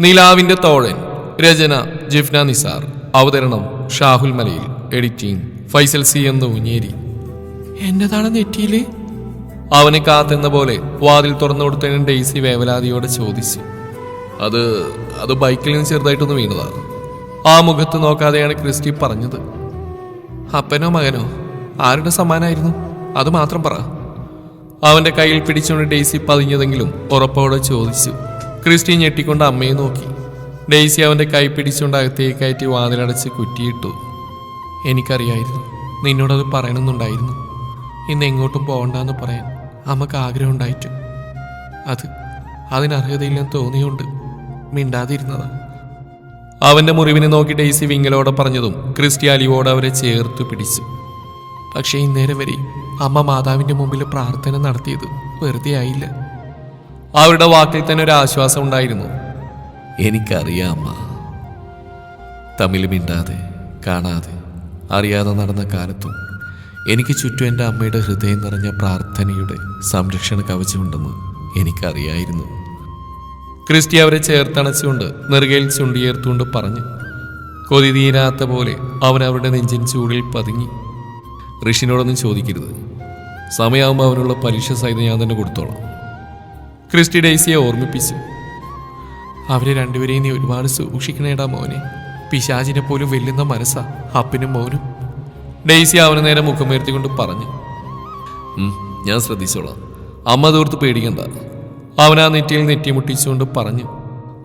നിലാവിന്റെ തോഴൻ രചന ജിഫ്ന നിസാർ. അവതരണം ഷാഹുൽ മലയിൽ editing Faisal C എന്ന് ഉഞ്ഞേരി എന്നതാണ് നെറ്റിയിൽ? അവനെ കാത്തെന്ന പോലെ വാതിൽ തുറന്നു കൊടുത്തതിന് ഡെയ്സി വേവലാതിയോടെ ചോദിച്ചു. അത് അത് ബൈക്കിൽ നിന്ന് ചെറുതായിട്ടൊന്ന് വീണതാണ് ആ മുഖത്ത് നോക്കാതെയാണ് ക്രിസ്റ്റി പറഞ്ഞത്. അപ്പനോ മകനോ? ആരുടെ സമ്മാനായിരുന്നു? അത് മാത്രം പറ. അവന്റെ കയ്യിൽ പിടിച്ചുകൊണ്ട് ഡെയ്സി പതിഞ്ഞതെങ്കിലും ഉറപ്പോടെ ചോദിച്ചു. ക്രിസ്റ്റി ഞെട്ടിക്കൊണ്ട് അമ്മയെ നോക്കി. ഡെയ്സി അവന്റെ കൈ പിടിച്ചുകൊണ്ട് അകത്തേക്ക് കയറ്റി വാതിലടച്ച് കുറ്റിയിട്ടു. എനിക്കറിയായിരുന്നു. നിന്നോടത് പറയണമെന്നുണ്ടായിരുന്നു. ഇന്ന് എങ്ങോട്ടും പോകണ്ടെന്ന് പറയാൻ അമ്മയ്ക്ക് ആഗ്രഹം ഉണ്ടായിട്ടു അത് അതിനർഹതയില്ലെന്ന് തോന്നിയുണ്ട് മിണ്ടാതിരുന്നത്. അവന്റെ മുറിവിനെ നോക്കി ഡെയ്സി വിങ്ങലോടെ പറഞ്ഞതും ക്രിസ്റ്റി അലിവോട് അവരെ ചേർത്ത് പിടിച്ചു. പക്ഷേ ഇന്നേരം വരെ അമ്മ മാതാവിന്റെ മുമ്പിൽ പ്രാർത്ഥന നടത്തിയത് വെറുതെ ആയില്ല. അവരുടെ വാക്കിൽ തന്നെ ഒരു ആശ്വാസം ഉണ്ടായിരുന്നു. എനിക്കറിയാം അമ്മ. തമ്മിൽ മിണ്ടാതെ കാണാതെ അറിയാതെ നടന്ന കാലത്തും എനിക്ക് ചുറ്റും എന്റെ അമ്മയുടെ ഹൃദയം നിറഞ്ഞ പ്രാർത്ഥനയുടെ സംരക്ഷണ കവചമുണ്ടെന്ന് എനിക്കറിയായിരുന്നു. ക്രിസ്റ്റി അവരെ ചേർത്തണച്ചുകൊണ്ട് നെറുകയിൽ ചുണ്ടിയേർത്തുകൊണ്ട് പറഞ്ഞു കൊതി തീരാത്ത പോലെ അവൻ അവരുടെ നെഞ്ചിൻ ചൂടിൽ പതുങ്ങി. ഋഷിനോടൊന്നും ചോദിക്കരുത്. സമയമാകുമ്പോൾ അവനുള്ള പരീക്ഷ സഹിതം ഞാൻ തന്നെ കൊടുത്തോളാം. ക്രിസ്റ്റി ഡേസിയെ ഓർമ്മിപ്പിച്ചു. അവരെ രണ്ടുപേരെയും നീ ഒരുപാട് സൂക്ഷിക്കണേടാ മോനെ. പിശാചിനെ പോലും വെല്ലുന്ന മനസ്സാ അപ്പനും മോനും. ഡെയ്സി അവന് നേരെ മുഖമുയർത്തിക്കൊണ്ട് പറഞ്ഞു. ഞാൻ ശ്രദ്ധിച്ചോളാം. അമ്മ തീർത്ത് പേടിക്കണ്ട. അവൻ ആ നെറ്റിയിൽ നെറ്റി മുട്ടിച്ചുകൊണ്ട് പറഞ്ഞു.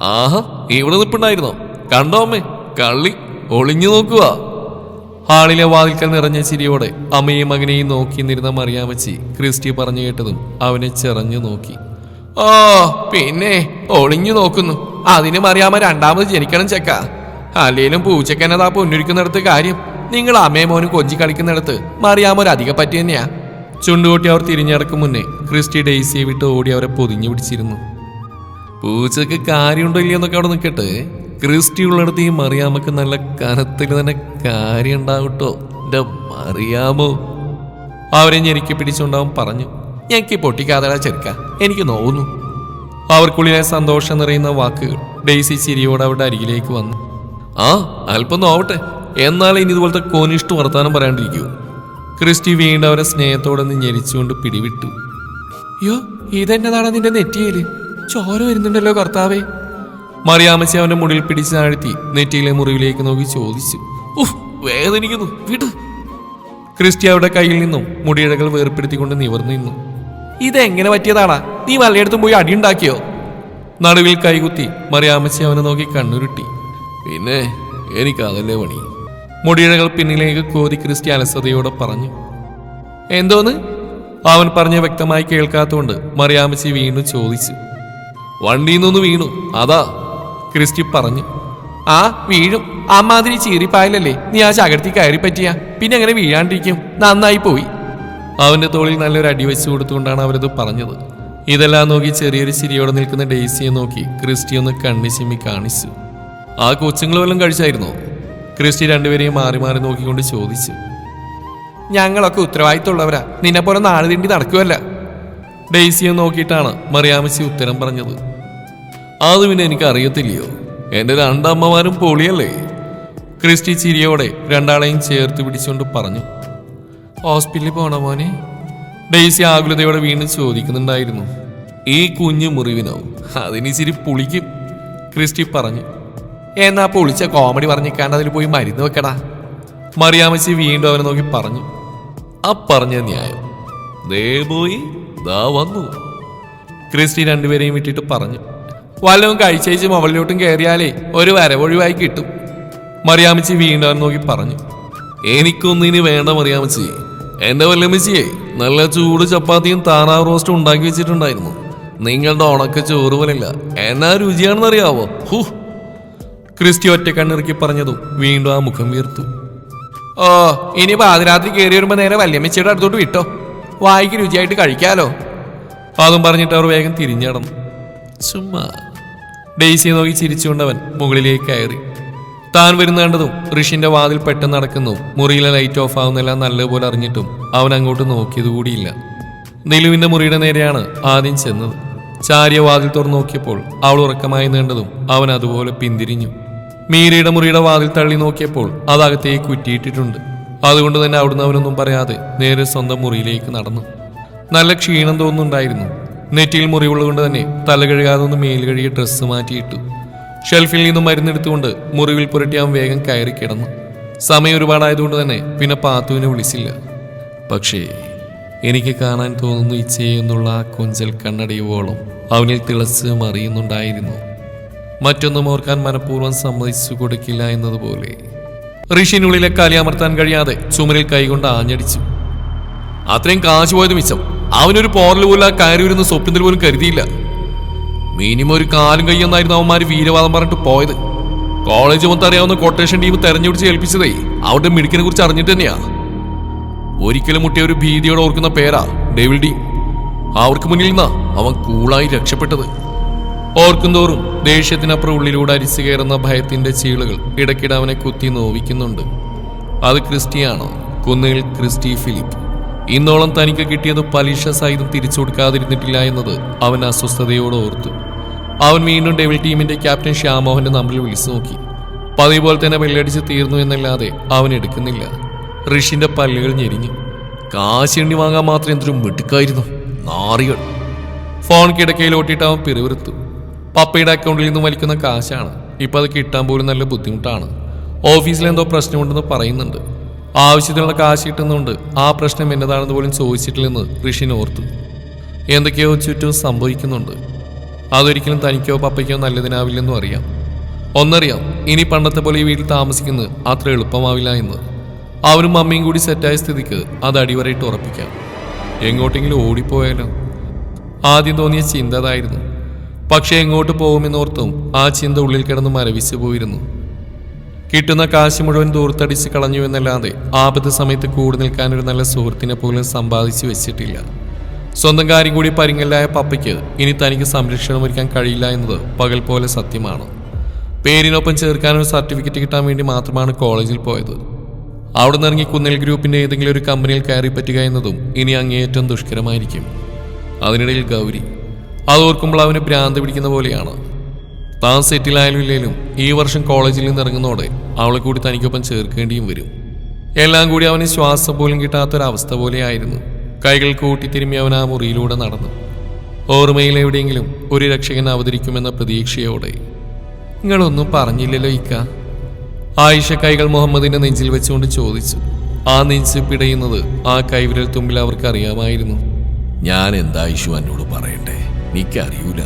ആഹാ ഇവിടെ നിൽപ്പുണ്ടായിരുന്നോ? കണ്ടോ അമ്മേ കള്ളി ഒളിഞ്ഞു നോക്കുക ഹാളിലെ വാതിൽക്കൽ നിറഞ്ഞ ചിരിയോടെ അമ്മയും മകനെയും നോക്കി നിരുന്ന മറിയാമച്ചി ക്രിസ്റ്റി പറഞ്ഞു കേട്ടതും അവനെ ചെറഞ്ഞു നോക്കി. ഓ പിന്നെ ഒളിഞ്ഞു നോക്കുന്നു. അതിന് മറിയാമ രണ്ടാമത് ജനിക്കണം ചെക്ക. അല്ലേലും പൂച്ചക്കനതാ പൊന്നൊരുക്കുന്നിടത്ത് കാര്യം? നിങ്ങൾ അമ്മയും മോനും കൊഞ്ചി കളിക്കുന്നിടത്ത് മറിയാമ ഒരു അധിക പറ്റി തന്നെയാ. ചുണ്ടുകൂട്ടി അവർ തിരിഞ്ഞടക്കും മുന്നേ ക്രിസ്റ്റി ഡെയ്സിയെ വിട്ട് ഓടി അവരെ പൊതിഞ്ഞു പിടിച്ചിരുന്നു. പൂച്ചക്ക് കാര്യമുണ്ടോ ഇല്ലയോ എന്നൊക്കെ അവിടെ നിൽക്കട്ടെ ക്രിസ്റ്റി ഉള്ളിടത്ത് ഈ മറിയാമക്ക് നല്ല കനത്തിൽ തന്നെ കാര്യം ഉണ്ടാവട്ടോ മറിയാമോ അവരെ ഞെരുക്കി പിടിച്ചുണ്ടാവും പറഞ്ഞു. ഞെക്കി പൊട്ടിക്കാതെടാ ചെറുക്ക. എനിക്ക് നോവുന്നു. അവർക്കുള്ളിലെ സന്തോഷം നിറയുന്ന വാക്കുകൾ ഡെയ്സി ചിരിയോടെ അവരുടെ അരികിലേക്ക് വന്നു. ആ അല്പം നോവട്ടെ. എന്നാൽ ഇനി ഇതുപോലത്തെ കോനിഷ്ട് വർത്താനം പറയാണ്ടിരിക്കൂ. ക്രിസ്റ്റി വീണ്ടും അവരെ സ്നേഹത്തോടെ ഞെരിച്ചുകൊണ്ട് പിടിവിട്ടു. അയ്യോ ഇതെന്നതാണ് നിന്റെ നെറ്റിയിൽ? ചോര വരുന്നുണ്ടല്ലോ കർത്താവേ. മറിയാമച്ചി അവന്റെ മുടിയിൽ പിടിച്ച് താഴ്ത്തി നെറ്റിയിലെ മുറിവിലേക്ക് നോക്കി ചോദിച്ചു. ഉഫ് വേദനിക്കുന്നു. വിട്. ക്രിസ്റ്റി അവരുടെ കയ്യിൽ നിന്നും മുടിയിഴകൾ വേർപ്പെടുത്തിക്കൊണ്ട് നിവർന്നു നിന്നു. ഇതെങ്ങനെ പറ്റിയതാണ്? നീ വല്ലയിടത്തും പോയി അടിയുണ്ടാക്കിയോ നടുവിൽ കൈകുത്തി മറിയാമച്ചി അവനെ നോക്കി കണ്ണുരുട്ടി. പിന്നെ എനിക്ക് അതല്ലേ പണി? മുടിയിഴകൾ പിന്നിലേക്ക് കോതി ക്രിസ്റ്റി അലസതയോടെ പറഞ്ഞു. എന്തോന്ന്? അവൻ പറഞ്ഞ വ്യക്തമായി കേൾക്കാത്തതുകൊണ്ട് മറിയാമച്ചി വീണു ചോദിച്ചു. വണ്ടിയിൽ നിന്നൊന്ന് വീണു അതാ. ക്രിസ്റ്റി പറഞ്ഞു. ആ വീഴും. അമ്മാതിരി ചീറിപ്പായലല്ലേ? നീ ആ ചകടത്തി കയറി പറ്റിയ പിന്നെ അങ്ങനെ വീഴാണ്ടിരിക്കും? നന്നായി പോയി. അവന്റെ തോളിൽ നല്ലൊരു അടി കൊടുത്തുകൊണ്ടാണ് അവരത് പറഞ്ഞത്. ഇതെല്ലാം നോക്കി ചെറിയൊരു ചിരിയോടെ നിൽക്കുന്ന ഡെയ്സിയെ നോക്കി ക്രിസ്റ്റി ഒന്ന് കണ്ണി കാണിച്ചു. ആ കൊച്ചുങ്ങൾ വല്ലതും കഴിച്ചായിരുന്നോ? ക്രിസ്റ്റി രണ്ടുപേരെയും മാറി മാറി നോക്കിക്കൊണ്ട് ചോദിച്ചു. ഞങ്ങളൊക്കെ ഉത്തരവാദിത്തമുള്ളവരാ. നിന്നെ പോലെ നാളെ തിണ്ടി നടക്കുമല്ല ഡെയ്സിയെ നോക്കിയിട്ടാണ് മറിയാമച്ചി ഉത്തരം പറഞ്ഞത്. അത് പിന്നെ എനിക്ക് അറിയത്തില്ലയോ എന്റെ രണ്ടമ്മമാരും പൊളിയല്ലേ? ക്രിസ്റ്റി ചിരിയോടെ രണ്ടാളെയും ചേർത്ത് പിടിച്ചുകൊണ്ട് പറഞ്ഞു. ഹോസ്പിറ്റലിൽ പോണ മോനെ. ഡെയ്സി ആകുലതയോടെ വീണ്ടും ചോദിക്കുന്നുണ്ടായിരുന്നു. ഈ കുഞ്ഞു മുറിവിനാവും അതിന് ഇച്ചിരി പുളിക്കും. ക്രിസ്റ്റി പറഞ്ഞു. എന്നാ പൊളിച്ച കോമഡി പറഞ്ഞിക്കാണ്ട് അതിൽ പോയി മരുന്ന് വെക്കടാ. മറിയാമച്ചി വീണ്ടും അവനെ നോക്കി പറഞ്ഞു. ആ പറഞ്ഞ ന്യായം. ദേ പോയി ദാ വന്നു. ക്രിസ്റ്റി രണ്ടുപേരെയും വിട്ടിട്ട് പറഞ്ഞു. വല്ലതും കഴിച്ചേച്ച് മുകളിലോട്ടും കയറിയാലേ ഒരു വരവൊഴിവായി കിട്ടും. മറിയാമച്ചി വീണ്ടും അവൻ നോക്കി പറഞ്ഞു. എനിക്കൊന്നിനി വേണ്ട മറിയാമച്ചി എന്റെ വല്യമ്മച്ചിയെ നല്ല ചൂട് ചപ്പാത്തിയും താറാവ് റോസ്റ്റും ഉണ്ടാക്കി വെച്ചിട്ടുണ്ടായിരുന്നു. നിങ്ങളുടെ ഉണക്ക ചോറ് പോലില്ല എന്നാ രുചിയാണെന്നറിയാവോ? ഹൂ. ക്രിസ്റ്റി ഒറ്റ കണ്ണിറുക്കി പറഞ്ഞതും വീണ്ടും ആ മുഖം വീർത്തു. ഓ ഇനി പാതിരാത്രി കയറി വരുമ്പോ നേരെ വല്യമ്മച്ചിയുടെ അടുത്തോട്ട് വിട്ടോ. വായിക്ക് രുചിയായിട്ട് കഴിക്കാലോ. അതും പറഞ്ഞിട്ട് അവർ വേഗം തിരിഞ്ഞടന്നു. ചുമ്മാ. ഡെയ്സിയെ നോക്കി ചിരിച്ചുകൊണ്ടവൻ മുകളിലേക്ക് കയറി. താൻ വരുന്ന കണ്ടതും ഋഷിന്റെ വാതിൽ പെട്ടെന്ന് നടക്കുന്നു. മുറിയിലെ ലൈറ്റ് ഓഫ് ആവുന്നെല്ലാം നല്ലപോലെ അറിഞ്ഞിട്ടും അവൻ അങ്ങോട്ട് നോക്കിയത് കൂടിയില്ല. നിലുവിന്റെ മുറിയുടെ നേരെയാണ് ആദ്യം ചെന്നത്. ചാരിയ വാതിൽ തുറന്നു നോക്കിയപ്പോൾ അവൾ ഉറക്കമായി നീണ്ടതും അവൻ അതുപോലെ പിന്തിരിഞ്ഞു. മീരയുടെ മുറിയുടെ വാതിൽ തള്ളി നോക്കിയപ്പോൾ അതകത്തേക്ക് കുറ്റിയിട്ടിട്ടുണ്ട്. അതുകൊണ്ട് തന്നെ അവിടുന്ന് അവനൊന്നും പറയാതെ നേരെ സ്വന്തം മുറിയിലേക്ക് നടന്നു. നല്ല ക്ഷീണം തോന്നുന്നുണ്ടായിരുന്നു. നെറ്റിയിൽ മുറിവുള്ളതുകൊണ്ട് തന്നെ തല കഴുകാതെ ഒന്ന് മേൽ കഴുകിയ ഡ്രസ്സ് മാറ്റിയിട്ടു. ഷെൽഫിൽ നിന്ന് മരുന്നെടുത്തുകൊണ്ട് മുറിവിൽ പുരട്ടി അവൻ വേഗം കയറി കിടന്നു. സമയം ഒരുപാടായതുകൊണ്ട് തന്നെ പിന്നെ പാത്തുവിനെ വിളിച്ചില്ല. പക്ഷേ എനിക്ക് കാണാൻ തോന്നുന്നു ഇച്ഛയെന്നുള്ള ആ കൊഞ്ചൽ കണ്ണടയുവോളം അവനിൽ തിളച്ച് മറിയുന്നുണ്ടായിരുന്നു മറ്റൊന്നും ഓർക്കാൻ മനഃപൂർവം സമ്മതിച്ചു കൊടുക്കില്ല എന്നതുപോലെ. ഋഷിനുള്ളിലെ കലി അമർത്താൻ കഴിയാതെ ചുമരിൽ കൈകൊണ്ട് ആഞ്ഞടിച്ചു. അത്രയും കാശ് പോയത് മിച്ചം. അവനൊരു പോറൽ പോലും ആ കയറി വരുന്ന സ്വപ്നത്തിൽ പോലും കരുതിയില്ല. മിനിമം ഒരു കാലും കയ്യൊന്നായിരുന്നു അവന്മാര് വീരവാദം പറഞ്ഞിട്ട് പോയത്. കോളേജ് മൊത്തം അറിയാവുന്ന കൊട്ടേഷൻ ടീം തെരഞ്ഞെടുത്ത് ഏൽപ്പിച്ചതേ അവരുടെ മിടുക്കിനെ കുറിച്ച് അറിഞ്ഞിട്ട് തന്നെയാ. ഒരിക്കലും മുട്ടിയ ഒരു ഭീതിയോടെ ഓർക്കുന്ന പേരാ ഡേവിൾ ഡി അവർക്ക് മുന്നിൽ നിന്നാ അവൻ കൂളായി രക്ഷപ്പെട്ടത്. ഓർക്കുന്തോറും ദേഷ്യത്തിനപ്പുറം ഉള്ളിലൂടെ അരിച്ചു കയറുന്ന ഭയത്തിന്റെ ചീളുകൾ ഇടയ്ക്കിടെ അവനെ കുത്തി നോവിക്കുന്നുണ്ട്. അത് ക്രിസ്റ്റിയാണോ? കുന്നുകിൽ ക്രിസ്റ്റി ഫിലിപ്പ്. ഇന്നോളം തനിക്ക് കിട്ടിയത് പലിശ സഹിതം തിരിച്ചു കൊടുക്കാതിരുന്നിട്ടില്ല എന്നത് അവൻ അസ്വസ്ഥതയോടെ ഓർത്തു. അവൻ വീണ്ടും ഡെവിൾ ടീമിന്റെ ക്യാപ്റ്റൻ ശ്യാമോഹന്റെ നമ്പറിൽ വിളിച്ചു നോക്കി. പതിവ് പോലെ തന്നെ വെള്ളടിച്ച് തീർന്നു എന്നല്ലാതെ അവൻ എടുക്കുന്നില്ല. ഋഷിന്റെ പല്ലുകൾ ഞെരിഞ്ഞു. കാശ് എണ്ണി വാങ്ങാൻ മാത്രം എന്തൊരു മിടുക്കായിരുന്നു. നാറികൾ. ഫോൺ കിടക്കയിൽ കിടക്കയിലോട്ടിട്ട് അവൻ പിറുവിറുത്തു പപ്പയുടെ അക്കൗണ്ടിൽ നിന്ന് വലിക്കുന്ന കാശാണ്. ഇപ്പൊ അത് കിട്ടാൻ പോലും നല്ല ബുദ്ധിമുട്ടാണ്. ഓഫീസിൽ എന്തോ പ്രശ്നമുണ്ടെന്ന് പറയുന്നുണ്ട്. ആവശ്യത്തിനുള്ള കാശ് കിട്ടുന്നുണ്ട് ആ പ്രശ്നം എന്നതാണെന്ന് പോലും ചോദിച്ചിട്ടില്ലെന്ന് ഋഷിന് ഓർത്തു. എന്തൊക്കെയോ ചുറ്റും സംഭവിക്കുന്നുണ്ട്. അതൊരിക്കലും തനിക്കോ പപ്പയ്ക്കോ നല്ലതിനാവില്ലെന്നും അറിയാം. ഒന്നറിയാം ഇനി പണ്ടത്തെ പോലെ ഈ വീട്ടിൽ താമസിക്കുന്നത് അത്ര എളുപ്പമാവില്ല എന്ന്. അവനും അമ്മയും കൂടി സെറ്റായ സ്ഥിതിക്ക് അത് അടിവരയിട്ട് ഉറപ്പിക്കാം. എങ്ങോട്ടെങ്കിലും ഓടിപ്പോയാലോ? ആദ്യം തോന്നിയ ചിന്ത അതായിരുന്നു. പക്ഷെ എങ്ങോട്ട് പോകുമെന്നോർത്തും ആ ചിന്ത ഉള്ളിൽ കിടന്ന് മരവിച്ചു പോയിരുന്നു. കിട്ടുന്ന കാശ് മുഴുവൻ ദൂർത്തടിച്ച് കളഞ്ഞു എന്നല്ലാതെ ആപത്ത് സമയത്ത് കൂടെ നിൽക്കാൻ ഒരു നല്ല സുഹൃത്തിനെ പോലും സമ്പാദിച്ചു വെച്ചിട്ടില്ല. സ്വന്തം കാര്യം കൂടി പരിങ്ങലായ പപ്പയ്ക്ക് ഇനി തനിക്ക് സംരക്ഷണം ഒരുക്കാൻ കഴിയില്ല എന്നത് പകൽ പോലെ സത്യമാണ്. പേരിനൊപ്പം ചേർക്കാൻ ഒരു സർട്ടിഫിക്കറ്റ് കിട്ടാൻ വേണ്ടി മാത്രമാണ് കോളേജിൽ പോയത്. അവിടെ നിന്ന് ഇറങ്ങി കുന്നൽ ഗ്രൂപ്പിന്റെ ഏതെങ്കിലും ഒരു കമ്പനിയിൽ കയറി പറ്റുക എന്നതും ഇനി അങ്ങേയറ്റം ദുഷ്കരമായിരിക്കും. അതിനിടയിൽ ഗൗരി അത് ഓർക്കുമ്പോൾ അവന് ഭ്രാന്ത് പിടിക്കുന്ന പോലെയാണ്. താൻ സെറ്റിലായാലും ഇല്ലെങ്കിലും ഈ വർഷം കോളേജിൽ നിന്ന് ഇറങ്ങുന്നതോടെ അവളെ കൂടി തനിക്കൊപ്പം ചേർക്കേണ്ടിയും വരും. എല്ലാം കൂടി അവന് ശ്വാസം പോലും കിട്ടാത്തൊരവസ്ഥ പോലെയായിരുന്നു. കൈകൾ കൂട്ടിത്തിരുമ്മി അവൻ ആ മുറിയിലൂടെ നടന്നു. ഓർമ്മയിൽ എവിടെയെങ്കിലും ഒരു രക്ഷകൻ അവതരിക്കുമെന്ന പ്രതീക്ഷയോടെ. നിങ്ങളൊന്നും പറഞ്ഞില്ലല്ലോ ഇക്ക. ആയിഷ കൈകൾ മുഹമ്മദിന്റെ നെഞ്ചിൽ വെച്ചുകൊണ്ട് ചോദിച്ചു. ആ നെഞ്ച് പിടയുന്നത് ആ കൈവിരൽ തുമ്പിൽ അവർക്ക് അറിയാമായിരുന്നു. ഞാൻ എന്താ ഇഷു എന്നോട് പറയട്ടെ എനിക്കറിയൂല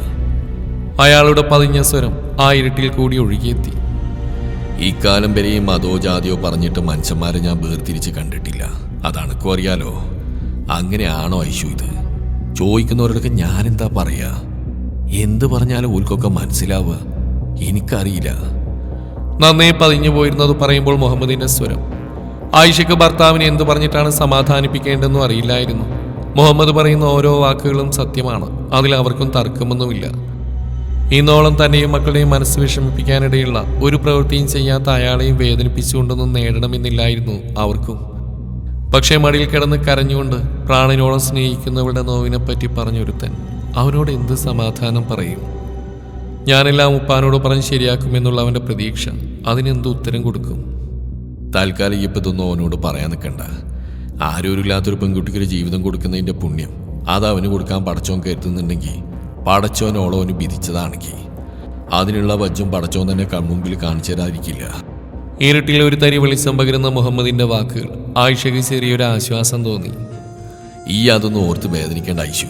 അയാളുടെ പതിഞ്ഞ സ്വരം ആ ഇരുട്ടിൽ കൂടി ഒഴുകിയെത്തി. ഈ കാലം വരെയും മതോ ജാതിയോ പറഞ്ഞിട്ട് മനുഷ്യന്മാരെ ഞാൻ വേർതിരിച്ച് കണ്ടിട്ടില്ല. അതണക്കോ അറിയാലോ? അങ്ങനെയാണോ ഐശു ഇത്? ചോദിക്കുന്നവരോടൊക്കെ ഞാനെന്താ പറയാ? എന്ത് പറഞ്ഞാലും ഓൽക്കൊക്കെ മനസ്സിലാവുക. എനിക്കറിയില്ല. നന്നേ പതിഞ്ഞു പോയിരുന്നത് പറയുമ്പോൾ മുഹമ്മദിന്റെ സ്വരം. ആയിഷയ്ക്ക് ഭർത്താവിനെ എന്തു പറഞ്ഞിട്ടാണ് സമാധാനിപ്പിക്കേണ്ടെന്നും അറിയില്ലായിരുന്നു. മുഹമ്മദ് പറയുന്ന ഓരോ വാക്കുകളും സത്യമാണ്. അതിൽ അവർക്കും തർക്കമൊന്നുമില്ല. ഇന്നോളം തന്നെയും മക്കളുടെയും മനസ്സ് വിഷമിപ്പിക്കാനിടയുള്ള ഒരു പ്രവൃത്തിയും ചെയ്യാത്ത അയാളെയും വേദനിപ്പിച്ചുകൊണ്ടൊന്നും നേടണമെന്നില്ലായിരുന്നു അവർക്കും. പക്ഷേ മടിയിൽ കിടന്ന് കരഞ്ഞുകൊണ്ട് പ്രാണനോളം സ്നേഹിക്കുന്നവരുടെ നോവിനെപ്പറ്റി പറഞ്ഞൊരുത്തൻ അവനോട് എന്ത് സമാധാനം പറയും? ഞാനെല്ലാം ഉപ്പാനോട് പറഞ്ഞ് ശരിയാക്കുമെന്നുള്ള അവന്റെ പ്രതീക്ഷ അതിനെന്ത് ഉത്തരം കൊടുക്കും? താൽക്കാലിക ഇപ്പം ഇതൊന്നും അവനോട് പറയാൻ നിൽക്കണ്ട. ആരോരുമില്ലാത്തൊരു പെൺകുട്ടിക്ക് ഒരു ജീവിതം കൊടുക്കുന്നതിന്റെ പുണ്യം അത് അവന് കൊടുക്കാൻ പടച്ചോൻ കരുതുന്നുണ്ടെങ്കിൽ പടച്ചോൻ ഓളോന് വിധിച്ചതാണെങ്കിൽ അതിനുള്ള വജ്ജും പടച്ചോൻ തന്നെ കൺമുമ്പിൽ കാണിച്ചു തരാതിരിക്കില്ല ഇരുട്ടിൽ ഒരു തരി വെളിച്ചം പകരുന്ന മുഹമ്മദിന്റെ വാക്കുകൾ ആയിഷയ്ക്ക് ചെറിയൊരു ആശ്വാസം തോന്നി. ഈ അതൊന്നും ഓർത്ത് വേദനിക്കേണ്ട ഐശു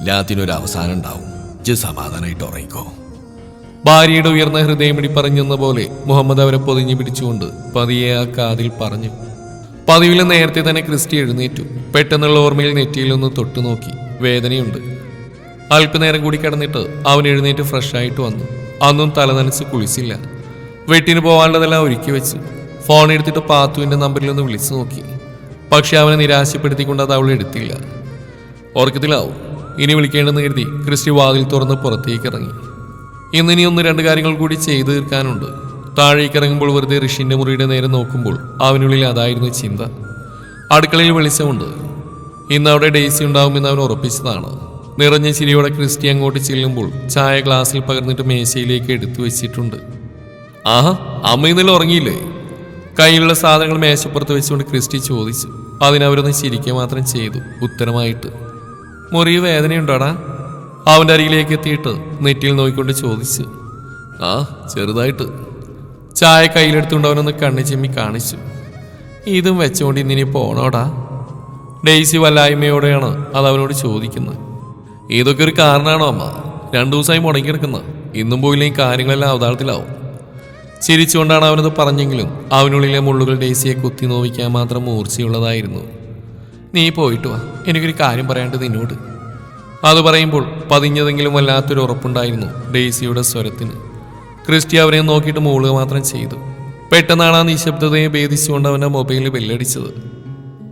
എല്ലാത്തിനൊരു അവസാനം ഉണ്ടാവും. ഇജ്ജ് സമാധാനമായിട്ട് ഉറങ്ങിക്കോ. ഭാര്യയുടെ ഉയർന്ന ഹൃദയമിടി പറഞ്ഞെന്ന പോലെ മുഹമ്മദ് അവരെ പൊതിഞ്ഞു പിടിച്ചുകൊണ്ട് പതിയെ ആ കാതിൽ പറഞ്ഞു. പതിവിൽ നേരത്തെ തന്നെ ക്രിസ്റ്റി എഴുന്നേറ്റു. പെട്ടെന്നുള്ള ഓർമ്മയിൽ നെറ്റിയിൽ ഒന്ന് തൊട്ടു നോക്കി വേദനയുണ്ട്. അല്പനേരം കൂടി കിടന്നിട്ട് അവൻ എഴുന്നേറ്റ് ഫ്രഷ് ആയിട്ട് വന്നു. അന്നും തലനനച്ച് കുളിച്ചില്ല. വെട്ടിന് പോകാനുള്ളതെല്ലാം ഒരുക്കി വെച്ച് ഫോൺ എടുത്തിട്ട് പാത്തുവിന്റെ നമ്പറിൽ ഒന്ന് വിളിച്ചു നോക്കി. പക്ഷെ അവനെ നിരാശപ്പെടുത്തിക്കൊണ്ട് അത് അവൾ എടുത്തില്ല. ഓർക്കത്തിലാവും ഇനി വിളിക്കേണ്ടെന്ന് കരുതി ക്രിസ്റ്റി വാതിൽ തുറന്ന് പുറത്തേക്ക് ഇറങ്ങി. ഇന്ന് ഇനി ഒന്ന് രണ്ട് കാര്യങ്ങൾ കൂടി ചെയ്തു തീർക്കാനുണ്ട്. താഴേക്ക് ഇറങ്ങുമ്പോൾ വെറുതെ ഋഷിന്റെ മുറിയുടെ നേരെ നോക്കുമ്പോൾ അവനുള്ളിൽ അതായിരുന്നു ചിന്ത. അടുക്കളയിൽ വെളിച്ചമുണ്ട്. ഇന്ന് അവിടെ ഡേസി ഉണ്ടാവുമെന്ന് അവൻ ഉറപ്പിച്ചതാണ്. നിറഞ്ഞ ചിരിയോടെ ക്രിസ്റ്റി അങ്ങോട്ട് ചെല്ലുമ്പോൾ ചായ ഗ്ലാസ്സിൽ പകർന്നിട്ട് മേശയിലേക്ക് എടുത്തു വെച്ചിട്ടുണ്ട്. ആഹാ അമ്മ ഇന്നലെ ഉറങ്ങിയില്ലേ? കയ്യിലുള്ള സാധനങ്ങൾ മേശപ്പുറത്ത് വെച്ചുകൊണ്ട് ക്രിസ്റ്റി ചോദിച്ചു. അതിനവരൊന്ന് ചിരിക്കുക മാത്രം ചെയ്തു ഉത്തരമായിട്ട്. മുറി വേദനയുണ്ടോടാ? അവന്റെ അരികിലേക്ക് എത്തിയിട്ട് നെറ്റിയിൽ നോക്കിക്കൊണ്ട് ചോദിച്ചു. ആ ചെറുതായിട്ട്. ചായ കയ്യിലെടുത്തുകൊണ്ട് അവനൊന്ന് കണ്ണു ചിമ്മി കാണിച്ചു. ഇതും വെച്ചുകൊണ്ട് ഇന്നിനി പോണോടാ ഡെയ്സി വല്ലായ്മയോടെയാണ് അത് അവനോട് ചോദിക്കുന്നത്. ഇതൊക്കെ ഒരു കാരണമാണോ അമ്മ? രണ്ടു ദിവസമായി മുടങ്ങി കിടക്കുന്നത് ഇന്നും പോയില്ല ഈ കാര്യങ്ങളെല്ലാം അവതാളത്തിലാവും. ചിരിച്ചുകൊണ്ടാണ് അവനത് പറഞ്ഞെങ്കിലും അവനുള്ളിലെ മുള്ളുകൾ ഡേസിയെ കുത്തി നോവിക്കാൻ മാത്രം മൂർച്ചയുള്ളതായിരുന്നു. നീ പോയിട്ട് വാ. എനിക്കൊരു കാര്യം പറയാണ്ട് നിന്നോട്. അത് പറയുമ്പോൾ പതിഞ്ഞതെങ്കിലും വല്ലാത്തൊരു ഉറപ്പുണ്ടായിരുന്നു ഡേസിയുടെ സ്വരത്തിന്. ക്രിസ്റ്റി അവരെ നോക്കിയിട്ട് മൂളുക മാത്രം ചെയ്തു. പെട്ടെന്നാണ് ആ നിശബ്ദതയെ ഭേദിച്ചുകൊണ്ട് അവന്റെ മൊബൈലിൽ ബെല്ലടിച്ചത്.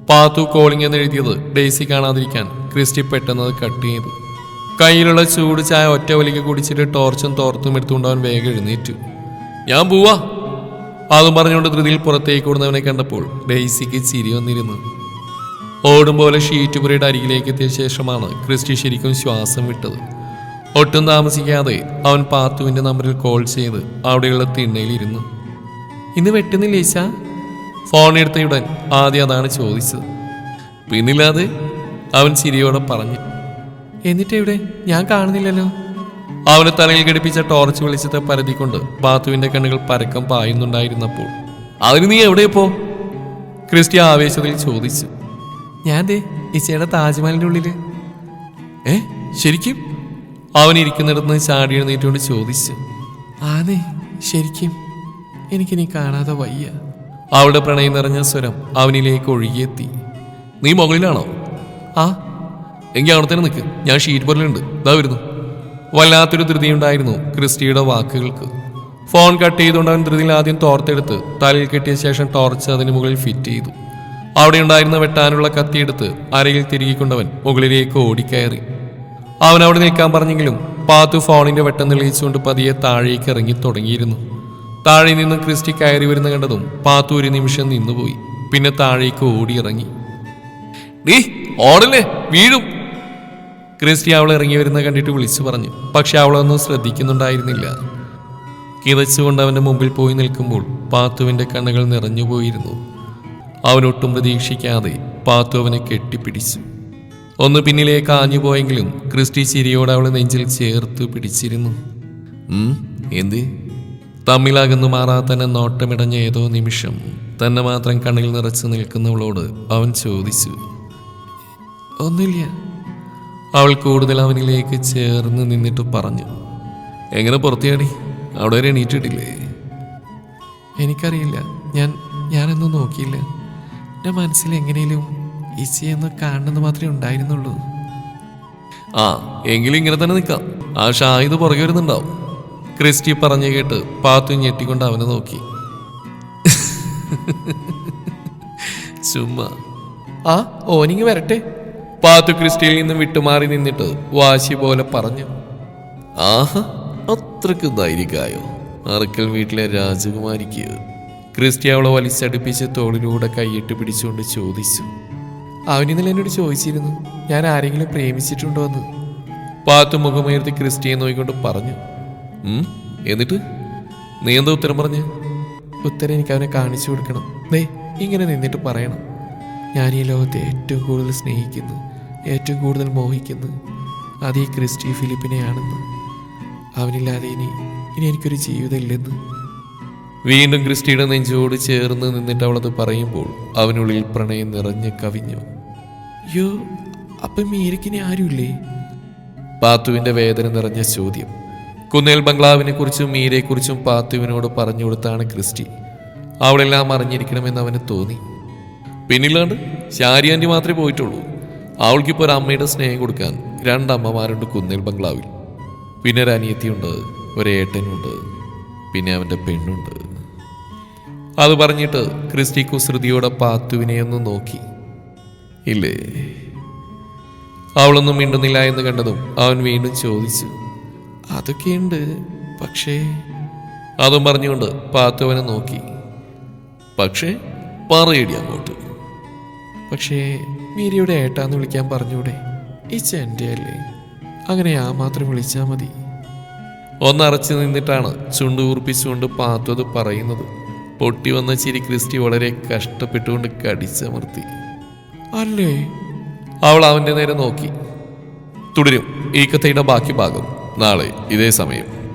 പാത്തു കോളിംഗ് എന്ന് എഴുതിയത് ഡേസി കാണാതിരിക്കാൻ ക്രിസ്റ്റി പെട്ടെന്ന് അത് കട്ട് ചെയ്തു. കയ്യിലുള്ള ചൂട് ചായ ഒറ്റ വലിക്ക് കുടിച്ചിട്ട് ടോർച്ചും തോർത്തും എടുത്തുകൊണ്ട് അവൻ വേഗം എഴുന്നേറ്റു. ഞാൻ പോവാ. അതും പറഞ്ഞുകൊണ്ട് ധൃതിയിൽ പുറത്തേക്ക് ഓടുന്നവനെ കണ്ടപ്പോൾ ഡെയ്സിക്ക് ചിരി വന്നിരുന്നു. ഓടും പോലെ ഷീറ്റ് പുരയുടെ അരികിലേക്ക് എത്തിയ ശേഷമാണ് ക്രിസ്റ്റി ശരിക്കും ശ്വാസം വിട്ടത്. ഒട്ടും താമസിക്കാതെ അവൻ പാത്തുവിന്റെ നമ്പറിൽ കോൾ ചെയ്ത് അവിടെയുള്ള തിണ്ണയിലിരുന്നു ഇന്ന് വെട്ടുന്നില്ല ഈശ? ഫോൺ എടുത്തയുടൻ ആദ്യം അതാണ് ചോദിച്ചത്. പിന്നില്ലാതെ അവൻ ചിരിയോടെ പറഞ്ഞു. എന്നിട്ട് എവിടെ ഞാൻ കാണുന്നില്ലല്ലോ. അവന് തലയിൽ ഘടിപ്പിച്ച ടോർച്ച് വെളിച്ചത്തെ പരതിക്കൊണ്ട് ബാത്തുവിന്റെ കണ്ണുകൾ പരക്കം പായുന്നുണ്ടായിരുന്നപ്പോൾ അതിന് നീ എവിടെയപ്പോ ക്രിസ്റ്റി ആവേശത്തിൽ ചോദിച്ചു. ഞാൻ ദേ ഇച്ചയുടെ താജ്മഹലിന്റെ ഉള്ളിൽ. ഏ ശരിക്കും? അവൻ ഇരിക്കുന്നിടത്ത് ചാടി എഴുന്നേറ്റുകൊണ്ട് ചോദിച്ചു. ആനേ ശരിക്കും. എനിക്കിനി കാണാതെ വയ്യ. അവളുടെ പ്രണയം നിറഞ്ഞ സ്വരം അവനിലേക്ക് ഒഴുകിയെത്തി. നീ മുകളിലാണോ? ആ എങ്കിൽ അവിടെ തന്നെ നിൽക്ക് ഞാൻ ഷീറ്റ് പൊരലുണ്ട് ഇതാ വരുന്നു. വല്ലാത്തൊരു ധൃതിയുണ്ടായിരുന്നു ക്രിസ്റ്റിയുടെ വാക്കുകൾക്ക്. ഫോൺ കട്ട് ചെയ്തുകൊണ്ട് അവൻ ധൃതിയിൽ ആദ്യം തോർത്തെടുത്ത് തലയിൽ കെട്ടിയ ശേഷം ടോർച്ച് അതിന് മുകളിൽ ഫിറ്റ് ചെയ്തു. അവിടെ ഉണ്ടായിരുന്ന വെട്ടാനുള്ള കത്തിയെടുത്ത് അരയിൽ തിരികിക്കൊണ്ടവൻ മുകളിലേക്ക് ഓടിക്കയറി. അവൻ അവിടെ നിൽക്കാൻ പറഞ്ഞെങ്കിലും പാത്തു ഫോണിന്റെ വെട്ടം തെളിയിച്ചുകൊണ്ട് പതിയെ താഴേക്ക് ഇറങ്ങി തുടങ്ങിയിരുന്നു. താഴെ നിന്ന് ക്രിസ്റ്റി കയറി വരുന്ന കണ്ടതും പാത്തു ഒരു നിമിഷം നിന്നുപോയി. പിന്നെ താഴേക്ക് ഓടിയിറങ്ങി. നീ ഓടല്ലേ? വീഴും. ക്രിസ്റ്റി അവൾ ഇറങ്ങി വരുന്ന കണ്ടിട്ട് വിളിച്ചു പറഞ്ഞു. പക്ഷെ അവളൊന്നും ശ്രദ്ധിക്കുന്നുണ്ടായിരുന്നില്ല. കിതച്ചുകൊണ്ട് അവന്റെ മുമ്പിൽ പോയി നിൽക്കുമ്പോൾ പാത്തുവിന്റെ കണ്ണുകൾ നിറഞ്ഞുപോയിരുന്നു അവനൊട്ടും പ്രതീക്ഷിക്കാതെ പാത്തു അവനെ കെട്ടിപ്പിടിച്ചു. ഒന്ന് പിന്നിലേക്ക് ആഞ്ഞു പോയെങ്കിലും ക്രിസ്റ്റി ചിരിയോട് അവളെ നെഞ്ചിൽ ചേർത്ത് പിടിച്ചിരുന്നു. എന്ത്? തമ്മിലകന്നു മാറാ തന്നെ നോട്ടമിടഞ്ഞ ഏതോ നിമിഷം തന്നെ മാത്രം കണ്ണിൽ നിറച്ചു നിൽക്കുന്നവളോട് അവൻ ചോദിച്ചു. ഒന്നുമില്ല. അവൾ കൂടുതൽ അവനിലേക്ക് ചേർന്ന് നിന്നിട്ട് പറഞ്ഞു എങ്ങനെ പുറത്തിയാടി? അവിടെ വരെ എണീറ്റിട്ടില്ലേ? എനിക്കറിയില്ല. ഞാൻ ഞാനൊന്നും നോക്കിയില്ല. എന്റെ മനസ്സിൽ എങ്ങനെയും ഇച്ചയൊന്ന് കാണണമെന്ന് മാത്രമേ ഉണ്ടായിരുന്നുള്ളൂ. ആ എങ്കിലും ഇങ്ങനെ തന്നെ നിൽക്കാം. ആ ഷാഹിദ് പുറകെ വരുന്നുണ്ടാവും. ക്രിസ്റ്റി പറഞ്ഞു കേട്ട് പാത്തു ഞെട്ടിക്കൊണ്ട് അവനെ നോക്കി. ചുമ്മാ. ആ ഓനിങ് വരട്ടെ. പാത്തു ക്രിസ്റ്റിയിൽ നിന്നും വിട്ടുമാറി നിന്നിട്ട് വാശി പോലെ പറഞ്ഞു ആഹ അത്രയ്ക്ക് ധൈര്യക്കായോ? അറക്കൽ വീട്ടിലെ രാജകുമാരിക്ക്. ക്രിസ്റ്റി അവളെ വലിച്ചടുപ്പിച്ച് തോളിലൂടെ കൈയിട്ട് പിടിച്ചുകൊണ്ട് ചോദിച്ചു അവനിന്നലെ എന്നോട് ചോദിച്ചിരുന്നു ഞാൻ ആരെങ്കിലും പ്രേമിച്ചിട്ടുണ്ടോ എന്ന്? പാത്തു മുഖമുയർത്തി ക്രിസ്റ്റിയെ നോക്കിക്കൊണ്ട് പറഞ്ഞു "ഉം, എന്നിട്ട്? നീ എന്താ ഉത്തരം പറഞ്ഞു? ഉത്തരം എനിക്ക് അവനെ കാണിച്ചു കൊടുക്കണം. ദേ ഇങ്ങനെ നിന്നിട്ട് പറയണം. ഞാൻ ഈ ലോകത്തെ ഏറ്റവും കൂടുതൽ സ്നേഹിക്കുന്നു. ഏറ്റവും കൂടുതൽ മോഹിക്കുന്നത് അത് ഈ ക്രിസ്റ്റി ഫിലിപ്പിനെയാണെന്ന്. അവനില്ലാതെ ഇനി ഇനി എനിക്കൊരു ജീവിതം ഇല്ലെന്ന് വീണ്ടും ക്രിസ്റ്റിയുടെ നെഞ്ചോട് ചേർന്ന് നിന്നിട്ട് അവളത് പറയുമ്പോൾ അവനുള്ളിൽ പ്രണയം നിറഞ്ഞ് കവിഞ്ഞു. യോ അപ്പം മീരക്കിനെ ആരുമില്ലേ? പാത്തുവിന്റെ വേദന നിറഞ്ഞ ചോദ്യം. കുന്നേൽ ബംഗ്ലാവിനെ കുറിച്ചും മീരയെക്കുറിച്ചും പാത്തുവിനോട് പറഞ്ഞു കൊടുത്താണ് ക്രിസ്റ്റി. അവളെല്ലാം അറിഞ്ഞിരിക്കണമെന്ന് അവന് തോന്നി. പിന്നില്ലാണ്ട് ശാരിയാന്റെ മാത്രമേ പോയിട്ടുള്ളൂ. അവൾക്കിപ്പോൾ ഒരു അമ്മയുടെ സ്നേഹം കൊടുക്കാൻ രണ്ടമ്മമാരുണ്ട് കുന്നേൽ ബംഗ്ലാവിൽ. പിന്നെ ഒരു അനിയത്തിയുണ്ട് ഒരു ഏട്ടനുണ്ട് പിന്നെ അവന്റെ പെണ്ണുണ്ട്. അത് പറഞ്ഞിട്ട് ക്രിസ്റ്റി കുസൃതിയോടെ പാത്തുവിനെ ഒന്ന് നോക്കി. ഇല്ലേ? അവളൊന്നും മിണ്ടുന്നില്ല എന്ന് കണ്ടതും അവൻ വീണ്ടും ചോദിച്ചു അതൊക്കെയുണ്ട് പക്ഷേ? അതും പറഞ്ഞുകൊണ്ട് പാത്തുവനെ നോക്കി. പക്ഷേ പറയടി അങ്ങോട്ട്. പക്ഷേ മീരയുടെ ഏട്ടാന്ന് വിളിക്കാൻ പറഞ്ഞൂടെ? ഈ എന്റെ അല്ലേ അങ്ങനെ ആ മാത്രം വിളിച്ചാൽ മതി. ഒന്നറച്ചു നിന്നിട്ടാണ് ചുണ്ട് ഊർപ്പിച്ചുകൊണ്ട് പാത്തത് പറയുന്നത്. പൊട്ടി വന്ന ചിരി ക്രിസ്റ്റി വളരെ കഷ്ടപ്പെട്ടുകൊണ്ട് കടിച്ചമർത്തി. അല്ലേ? അവൾ അവന്റെ നേരെ നോക്കി. തുടരും. ഈ കഥയുടെ ബാക്കി ഭാഗം നാളെ ഇതേ സമയം.